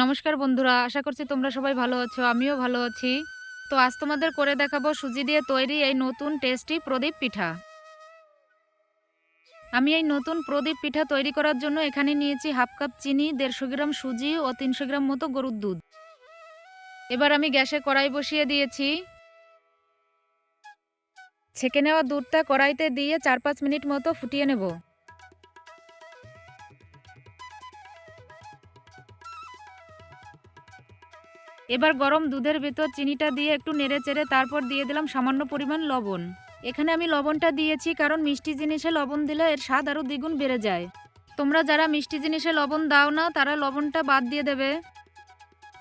নমস্কার বন্ধুরা, আশা করছি তোমরা সবাই ভালো আছো, আমিও ভালো আছি। তো আজ তোমাদের করে দেখাবো সুজি দিয়ে তৈরি এই নতুন টেস্টি প্রদীপ পিঠা। আমি এই নতুন প্রদীপ পিঠা তৈরি করার জন্য এখানে নিয়েছি হাফ কাপ চিনি, দেড়শো গ্রাম সুজি ও তিনশো গ্রাম মতো গরুর দুধ। এবার আমি গ্যাসে কড়াই বসিয়ে দিয়েছি। ছেঁকে নেওয়া দুধটা কড়াইতে দিয়ে চার পাঁচ মিনিট মতো ফুটিয়ে নেব। এবার গরম দুধের ভেতর চিনিটা দিয়ে একটু নেড়ে চেড়ে তারপর দিয়ে দিলাম সামান্য পরিমাণ লবণ। এখানে আমি লবণটা দিয়েছি কারণ মিষ্টি জিনিসে লবণ দিলে এর স্বাদ আরও দ্বিগুণ বেড়ে যায়। তোমরা যারা মিষ্টি জিনিসে লবণ দাও না, তারা লবণটা বাদ দিয়ে দেবে।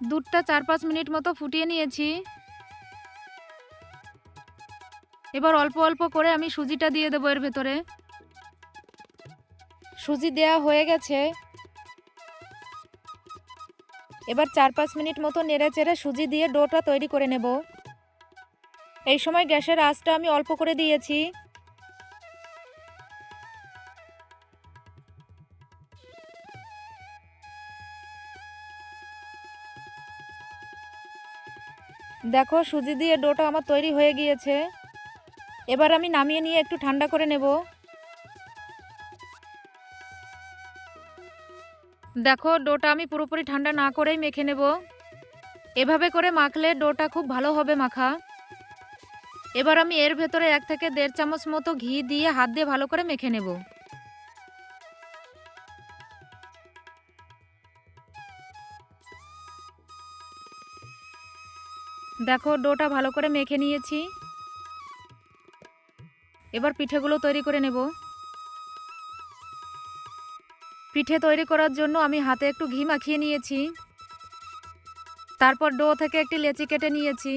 দুধটা চার পাঁচ মিনিট মতো ফুটিয়ে নিয়েছি। এবার অল্প অল্প করে আমি সুজিটা দিয়ে দেবো এর ভেতরে। সুজি দেয়া হয়ে গেছে। এবার চার পাঁচ মিনিট মতো নেড়ে চেড়ে সুজি দিয়ে ডোটা তৈরি করে নেব। এই সময় গ্যাসের আঁচটা আমি অল্প করে দিয়েছি। দেখো, সুজি দিয়ে ডোটা আমার তৈরি হয়ে গিয়েছে। এবার আমি নামিয়ে নিয়ে একটু ঠান্ডা করে নেব। দেখো, ডোটা আমি পুরোপুরি ঠান্ডা না করেই মেখে নেব। এভাবে করে মাখলে ডোটা খুব ভালো হবে, মাখা। এবার আমি এর ভেতরে এক থেকে দেড় চামচ মতো ঘি দিয়ে হাত দিয়ে ভালো করে মেখে নেব। দেখো, ডোটা ভালো করে মেখে নিয়েছি। এবার পিঠেগুলো তৈরি করে নেব। পিঠে তৈরি করার জন্য আমি হাতে একটু ঘি মাখিয়ে নিয়েছি। তারপর ডো থেকে একটি লেচি কেটে নিয়েছি।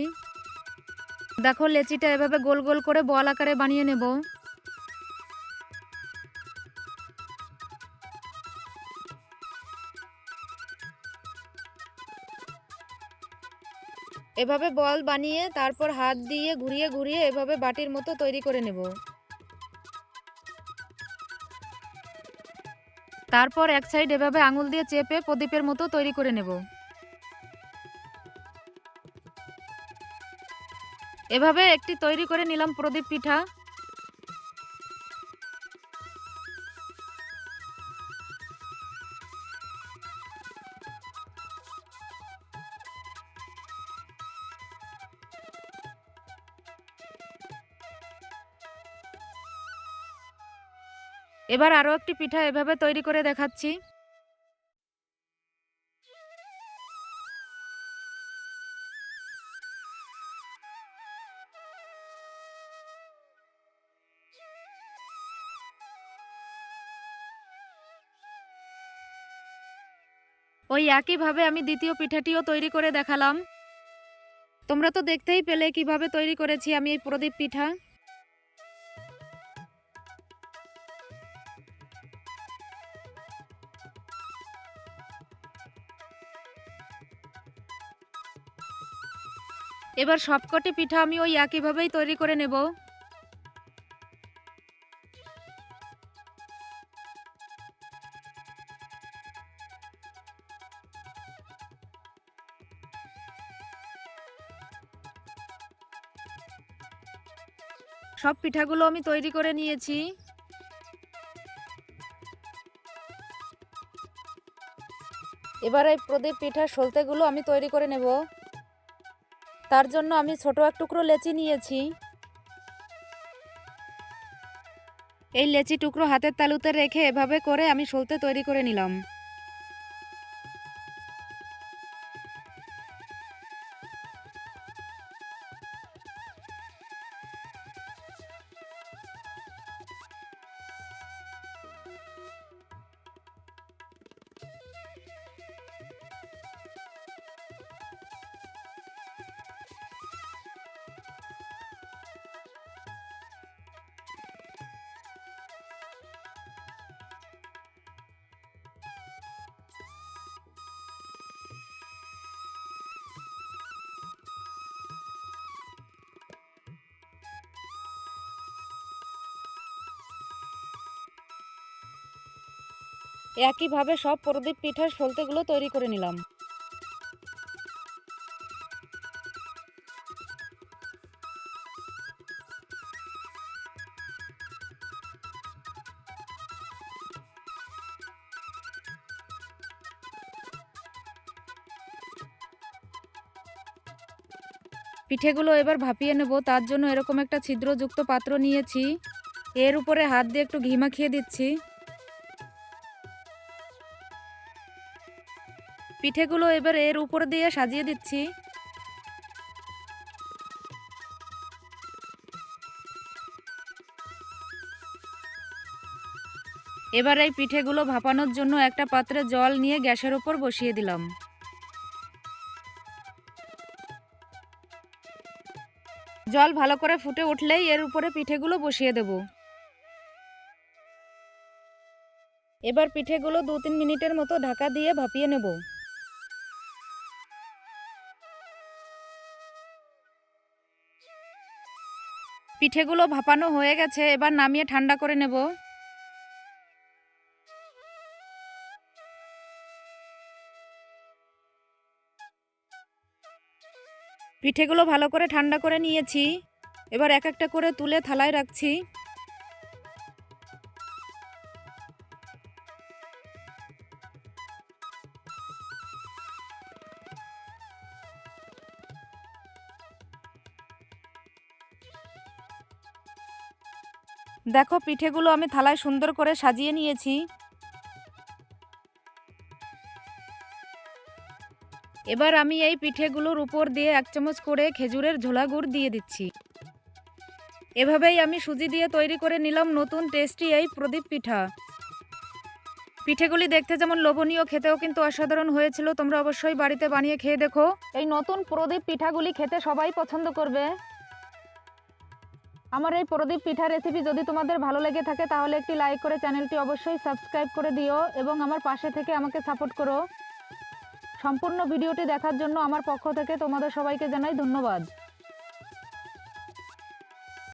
দেখো লেচিটা এভাবে গোল গোল করে বল আকারে বানিয়ে নেব। এভাবে বল বানিয়ে তারপর হাত দিয়ে ঘুরিয়ে ঘুরিয়ে এভাবে বাটির মতো তৈরি করে নেব। তারপর এক সাইড এভাবে আঙুল দিয়ে চেপে প্রদীপের মতো তৈরি করে নেব। এভাবে একটি তৈরি করে নিলাম প্রদীপ পিঠা। এবার আরও একটি পিঠা এভাবে তৈরি করে দেখাচ্ছি। ওই একইভাবে আমি দ্বিতীয় পিঠাটিও তৈরি করে দেখালাম। তোমরা তো দেখতেই পেলে কীভাবে তৈরি করেছি আমি এই প্রদীপ পিঠা। এবার সবকটি পিঠা আমি ওই একইভাবেই তৈরি করে নেব। সব পিঠাগুলো আমি তৈরি করে নিয়েছি। এবার এই প্রদীপ পিঠার সলতেগুলো আমি তৈরি করে নেব। তার জন্য আমি ছোট এক টুকরো লেচি নিয়েছি। এই লেচি টুকরো হাতের তালুতে রেখে এভাবে করে আমি সলতে তৈরি করে নিলাম। একইভাবে সব প্রদীপ পিঠার সলতেগুলো তৈরি করে নিলাম। পিঠেগুলো এবার ভাপিয়ে নেব, তার জন্য এরকম একটা ছিদ্রযুক্ত পাত্র নিয়েছি। এর উপরে হাত দিয়ে একটু ঘি মাখিয়ে দিচ্ছি। পিঠেগুলো এবার এর উপর দিয়ে সাজিয়ে দিচ্ছি। এবার এই পিঠেগুলো ভাপানোর জন্য একটা পাত্রে জল নিয়ে গ্যাসের ওপর বসিয়ে দিলাম। জল ভালো করে ফুটে উঠলেই এর উপরে পিঠেগুলো বসিয়ে দেব। এবার পিঠেগুলো দু তিন মিনিটের মতো ঢাকা দিয়ে ভাপিয়ে নেব। পিঠেগুলো ভাপানো হয়ে গেছে, এবার নামিয়ে ঠান্ডা করে নেব। পিঠেগুলো ভালো করে ঠান্ডা করে নিয়েছি। এবার এক একটা করে তুলে থালায় রাখছি। দেখো, পিঠেগুলো আমি থালায় সুন্দর করে সাজিয়ে নিয়েছি। এবার আমি এই পিঠেগুলোর উপর দিয়ে এক চামচ করে খেজুরের ঝোলা গুড় দিয়ে দিচ্ছি। এভাবেই আমি সুজি দিয়ে তৈরি করে নিলাম নতুন টেস্টি এই প্রদীপ পিঠা। পিঠেগুলি দেখতে যেমন লোভনীয়, খেতেও কিন্তু অসাধারণ হয়েছিল। তোমরা অবশ্যই বাড়িতে বানিয়ে খেয়ে দেখো। এই নতুন প্রদীপ পিঠাগুলি খেতে সবাই পছন্দ করবে। আমার এই প্রদীপ পিঠা রেসিপি যদি তোমাদের ভালো লেগে থাকে, তাহলে একটি লাইক করে চ্যানেলটি অবশ্যই সাবস্ক্রাইব করে দিও এবং আমার পাশে থেকে আমাকে সাপোর্ট করো। সম্পূর্ণ ভিডিওটি দেখার জন্য আমার পক্ষ থেকে তোমাদের সবাইকে জানাই ধন্যবাদ।